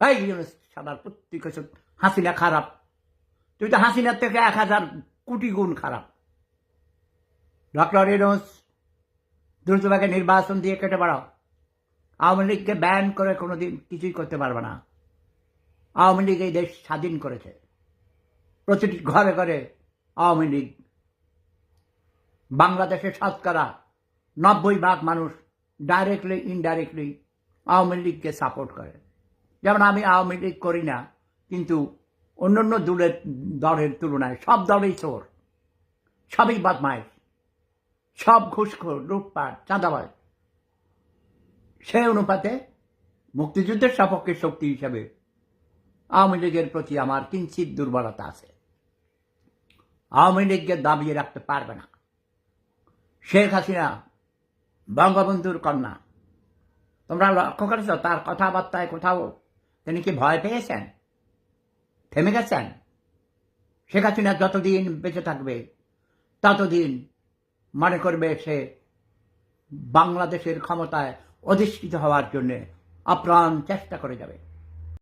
এই সাদার প্রত্যেক হাসিনা খারাপ। তুই তো হাসিনার থেকে এক হাজার কোটি গুণ খারাপ। ডক্টর ইউনুস দ্রুতভাবে নির্বাচন দিয়ে কেটে বাড়াও। আওয়ামী লীগকে ব্যান করে কোনোদিন কিছুই করতে পারবে না। আওয়ামী লীগ এই দেশ স্বাধীন করেছে। প্রতিটি ঘরে ঘরে আওয়ামী লীগ। বাংলাদেশে শতকরা নব্বই ভাগ মানুষ ডাইরেক্টলি ইনডাইরেক্টলি আওয়ামী লীগকে সাপোর্ট করে। যেমন আমি আওয়ামী লীগ করি না, কিন্তু অন্যান্য দলের দলের তুলনায় সব দলেই চোর। সবই বদমাইশ। সব ঘুষখোর, লুটপাট, চাঁদাবাজ। সেই অনুপাতে মুক্তিযুদ্ধের সপক্ষে শক্তি হিসেবে আওয়ামী লীগের প্রতি আমার কিঞ্চিত দুর্বলতা আছে। আওয়ামী লীগকে দাবিয়ে রাখতে পারবে না। শেখ হাসিনা, বঙ্গবন্ধুর কন্যা, তোমরা লক্ষ্য করেছ তার কথাবার্তায় কোথাও তিনি কি ভয় পেয়েছেন? থেমে গেছেন? শেখ হাসিনা যতদিন বেঁচে থাকবে, ততদিন মনে করবে সে বাংলাদেশের ক্ষমতায় অধিষ্ঠিত হওয়ার জন্যে আপ্রাণ চেষ্টা করে যাবে।